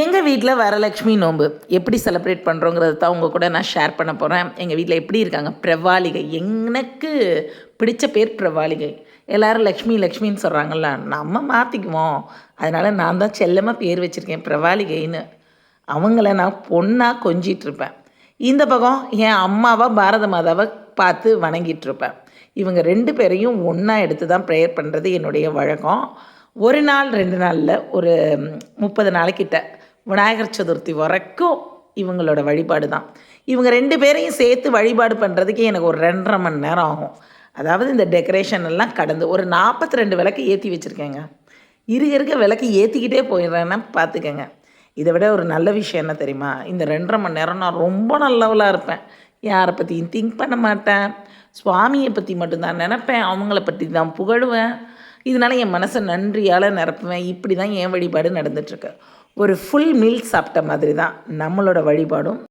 எங்கள் வீட்டில் வரலட்சுமி நோன்பு? எப்படி செலிப்ரேட் பண்ணுறோங்கிறது தான் உங்கள் கூட நான் ஷேர் பண்ண போகிறேன் எங்கள் வீட்டில் எப்படி இருக்காங்க? பிரவாளிகை. எனக்கு பிடிச்ச பேர் பிரவாளிகை. எல்லாரும் லக்ஷ்மி லக்ஷ்மின்னு சொல்கிறாங்கல்ல நம்ம மாற்றிக்குவோம் அதனால் நான் தான் செல்லமாக பேர் வச்சுருக்கேன் பிரவாளிகைன்னு. அவங்கள நான் பொண்ணாக கொஞ்சிட்டு இருப்பேன். இந்த பக்கம் என் அம்மாவை பாரத மாதாவை பார்த்து வணங்கிட்டுருப்பேன் இவங்க ரெண்டு பேரையும் ஒன்றா எடுத்து தான் ப்ரேயர் பண்ணுறது என்னுடைய வழக்கம். ஒரு நாள் ரெண்டு நாளில் ஒரு முப்பது நாளைக்கிட்ட விநாயகர் சதுர்த்தி வரைக்கும் இவங்களோட வழிபாடு தான். இவங்க ரெண்டு பேரையும் சேர்த்து வழிபாடு பண்ணுறதுக்கே எனக்கு ஒரு ரெண்டரை மணி நேரம் ஆகும். அதாவது இந்த டெக்கரேஷன் எல்லாம் கடந்து ஒரு நாற்பத்தி ரெண்டு விளக்கு ஏற்றி வச்சுருக்கேங்க. இருக்க இருக்க விளக்கு ஏற்றிக்கிட்டே போயிடுறேன்னா பார்த்துக்கங்க. இதை விட ஒரு நல்ல விஷயம் என்ன தெரியுமா? இந்த ரெண்டரை மணி நேரம் நான் ரொம்ப நல்லவளாக இருப்பேன். யாரை பற்றியும் திங்க் பண்ண மாட்டேன். சுவாமியை பற்றி மட்டும்தான் நினப்பேன். அவங்கள பற்றி தான் புகழுவேன். இதனால என் மனசை நன்றியால் நிரப்புவேன். இப்படி தான் என் வழிபாடு நடந்துட்டுருக்கு. ஒரு ஃபுல் மீல் சாப்பிட்ட மாதிரி தான் நம்மளோட வழிபாடும்.